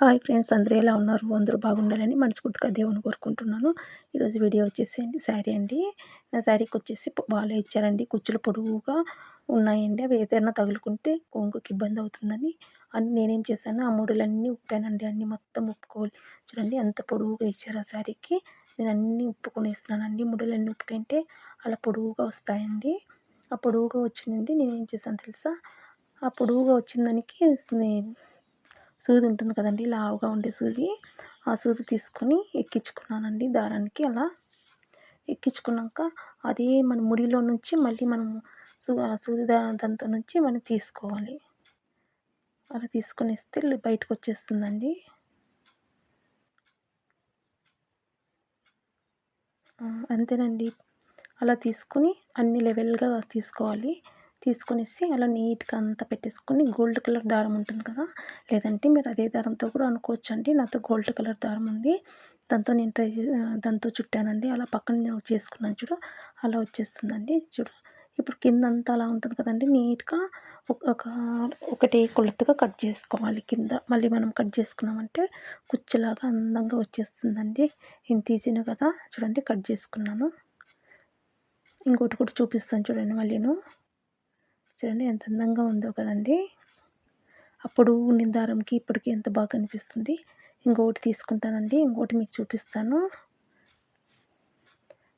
Hi friends అందరూ ఎలా ఉన్నారు? అందరూ బాగుండాలని మనస్ఫూర్తిగా దేవుని కోరుకుంటున్నాను. ఈరోజు వీడియో వచ్చేసి అండి శారీ అండి. నా శారీకి వచ్చేసి బాగా ఇచ్చారండి. కుచ్చులు పొడవుగా ఉన్నాయండి. అవి ఏదైనా తగులుకుంటే కొంగుకి ఇబ్బంది అవుతుందని. అని నేనేం చేశాను ఆ ముడులన్నీ ఉప్పానండి. అన్నీ మొత్తం ఉప్పుకోవాలి. చూడండి ఎంత పొడవుగా ఇచ్చారు ఆ శారీకి. నేను అన్నీ అన్ని ముడులన్నీ ఉప్పుకుంటే అలా పొడువుగా వస్తాయండి. ఆ పొడవుగా వచ్చింది. నేనేం చేశాను తెలుసా? ఆ పొడవుగా వచ్చిన దానికి సూది ఉంటుంది కదండి లావుగా ఉండే సూది. ఆ సూది తీసుకొని ఎక్కించుకున్నానండి దారానికి. అలా ఎక్కించుకున్నాక అదే మన ముడిలో నుంచి మళ్ళీ మనం సూ సూది దాంతో నుంచి మనం తీసుకోవాలి. అలా తీసుకొనిస్తే బయటకు వచ్చేస్తుందండి. అంతేనండి. అలా తీసుకొని అన్ని లెవెల్గా తీసుకోవాలి. తీసుకునేసి అలా నీట్గా అంతా పెట్టేసుకొని గోల్డ్ కలర్ దారం ఉంటుంది కదా లేదంటే మీరు అదే దారంతో కూడా అనుకోవచ్చు అండి నాతో గోల్డ్ కలర్ దారం ఉంది. దాంతో నేను ట్రై దాంతో చుట్టానండి. అలా పక్కన నేను చేసుకున్నాను చూడు. అలా వచ్చేస్తుందండి చూడు. ఇప్పుడు కింద అంతా అలా ఉంటుంది కదండి. నీట్గా ఒక ఒకటి కొలతగా కట్ చేసుకోవాలి కింద. మళ్ళీ మనం కట్ చేసుకున్నామంటే కుచ్చులాగా అందంగా వచ్చేస్తుందండి. ఇంత ఈజీనే కదా. చూడండి కట్ చేసుకున్నాను. ఇంకోటి కూడా చూపిస్తాను చూడండి మళ్ళీను. చూడండి ఎంత అందంగా ఉందో కదండి. అప్పుడు ఉండిన దారంకి ఇప్పటికి ఎంత బాగా కనిపిస్తుంది. ఇంకొకటి తీసుకుంటానండి. ఇంకోటి మీకు చూపిస్తాను.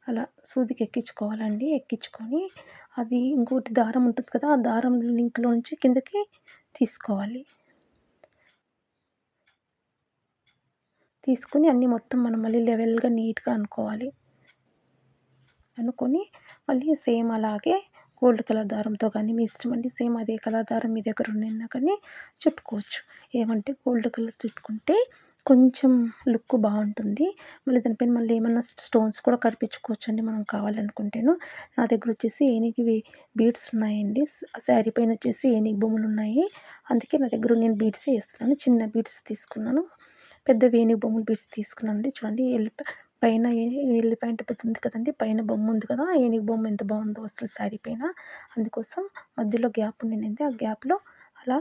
అలా సూదికి ఎక్కించుకోవాలండి. ఎక్కించుకొని అది ఇంకోటి దారం ఉంటుంది కదా ఆ దారం లింక్లో నుంచి కిందకి తీసుకోవాలి. తీసుకుని అన్నీ మొత్తం మనం మళ్ళీ లెవెల్గా నీట్గా అనుకోవాలి. అనుకొని మళ్ళీ సేమ్ అలాగే గోల్డ్ కలర్ దారంతో కానీ మీ ఇష్టం అండి సేమ్ అదే కలర్ దారం మీ దగ్గర ఉన్నా కానీ చుట్టుకోవచ్చు. ఏమంటే గోల్డ్ కలర్ చుట్టుకుంటే కొంచెం లుక్ బాగుంటుంది. మళ్ళీ దానిపైన మళ్ళీ ఏమన్నా స్టోన్స్ కూడా కనిపించుకోవచ్చు అండి మనం కావాలనుకుంటేను. నా దగ్గర వచ్చేసి ఏనికి బీడ్స్ ఉన్నాయండి. శారీ పైన వచ్చేసి ఏనుగు బొమ్మలు ఉన్నాయి. అందుకే నా దగ్గర నేను బీడ్స్ వేస్తున్నాను. చిన్న బీడ్స్ తీసుకున్నాను. పెద్ద వేణి బొమ్మలు బీడ్స్ తీసుకున్నాను అండి చూడండి పైన ఎలిఫెంట్ ప్యాంట్ ఉంది కదండి పైన బొమ్మ ఉంది కదా ఏనుగు బొమ్మ ఎంత బాగుందో అసలు శారీ పైన. అందుకోసం మధ్యలో గ్యాప్ ఉండింది. ఆ గ్యాప్లో అలా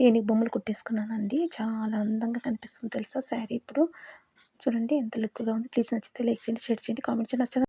ఏనుగు బొమ్మలు కుట్టేసుకున్నానండి. చాలా అందంగా కనిపిస్తుంది తెలుసా శారీ ఇప్పుడు. చూడండి ఎంత లుక్గా ఉంది. ప్లీజ్ నచ్చితే లైక్ చేయండి షేర్ చేయండి కామెంట్ చేయండి. నచ్చిన